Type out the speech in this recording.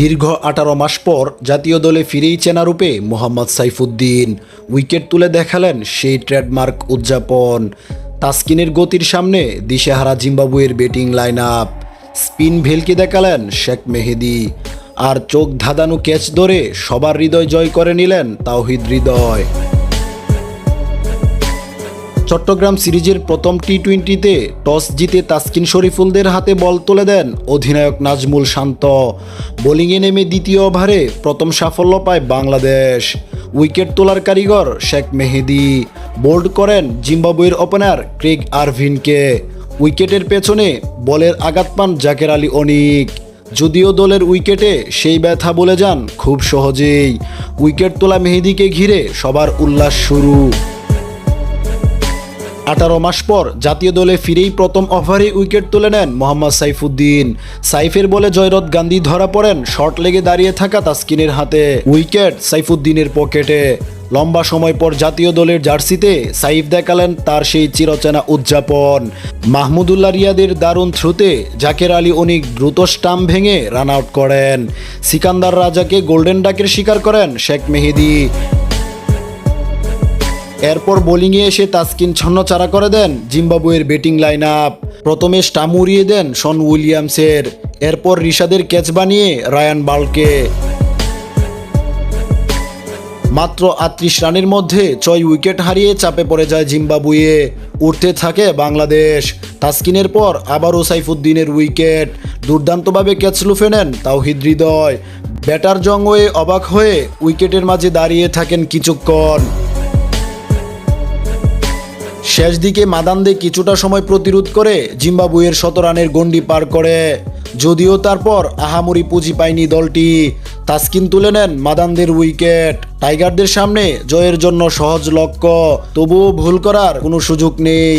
দীর্ঘ আঠারো মাস পর জাতীয় দলে ফিরেই চেনা রূপে মোহাম্মদ সাইফুদ্দিন। উইকেট তুলে দেখালেন সেই ট্রেডমার্ক উদযাপন। তাস্কিনের গতির সামনে দিশেহারা জিম্বাবুয়ের ব্যাটিং লাইন আপ স্পিন ভেলকে দেখালেন শেখ মেহেদি। আর চোখ ধাঁধানো ক্যাচ ধরে সবার হৃদয় জয় করে নিলেন তাওহিদ হৃদয়। চট্টগ্রাম সিরিজের প্রথম টি টোয়েন্টিতে টস জিতে তাসকিন শরীফুলদের হাতে বল তুলে দেন অধিনায়ক নাজমুল শান্ত। বোলিংয়ে নেমে দ্বিতীয় ওভারে প্রথম সাফল্য পায় বাংলাদেশ। উইকেট তোলার কারিগর শেখ মেহেদি। বোল্ড করেন জিম্বাবুয়ের ওপেনার ক্রেগ আরভিনকে। উইকেটের পেছনে বলের আঘাত পান জাকের আলী অনিক। যদিও দলের উইকেটে সেই ব্যথা বলে যান খুব সহজেই। উইকেট তোলা মেহেদিকে ঘিরে সবার উল্লাস শুরু। আঠারো মাস পর জাতীয় দলে ফিরেই প্রথম ওভারে উইকেট তুলে নেন মোহাম্মদ সাইফুদ্দিন। সাইফের বলে জয়রত গান্ধী ধরা পড়েন শর্ট লেগে দাঁড়িয়ে থাকা তাসকিনের হাতে। উইকেট সাইফুদ্দিনের পকেটে। লম্বা সময় পর জাতীয় দলের জার্সিতে সাইফ দেখালেন তার সেই চিরচেনা উদযাপন। মাহমুদুল্লাহ রিয়াদের দারুণ থ্রুতে জাকের আলী অনিক দ্রুত স্টাম্প ভেঙে রান আউট করেন। সিকান্দার রাজাকে গোল্ডেন ডাকের শিকার করেন শেখ মেহেদি। এরপর বোলিংয়ে এসে তাসকিন ছন্নচারা করে দেন জিম্বাবুয়ের ব্যাটিং লাইন আপ প্রথমে স্টাম উড়িয়ে দেন শন উইলিয়ামসের। এরপর রিশাদের ক্যাচ বানিয়ে রায়ান বালকে। মাত্র আটত্রিশ রানের মধ্যে ছয় উইকেট হারিয়ে চাপে পড়ে যায় জিম্বাবুয়ে। উঠতে থাকে বাংলাদেশ। তাসকিনের পর আবারও সাইফুদ্দিনের উইকেট। দুর্দান্তভাবে ক্যাচ লুফে নেন তাওহিদ হৃদয়। ব্যাটার জঙ্গয়ে অবাক হয়ে উইকেটের মাঝে দাঁড়িয়ে থাকেন কিছুক্ষণ। শেষ দিকে মাদান্দে কিছুটা সময় প্রতিরোধ করে জিম্বাবুয়ের শত রানের গণ্ডি পার করে। যদিও তারপর আহামরি পুঁজি পায়নি দলটি। তাসকিন তুলে নেন মাদানদের উইকেট। টাইগারদের সামনে জয়ের জন্য সহজ লক্ষ্য, তবুও ভুল করার কোনো সুযোগ নেই।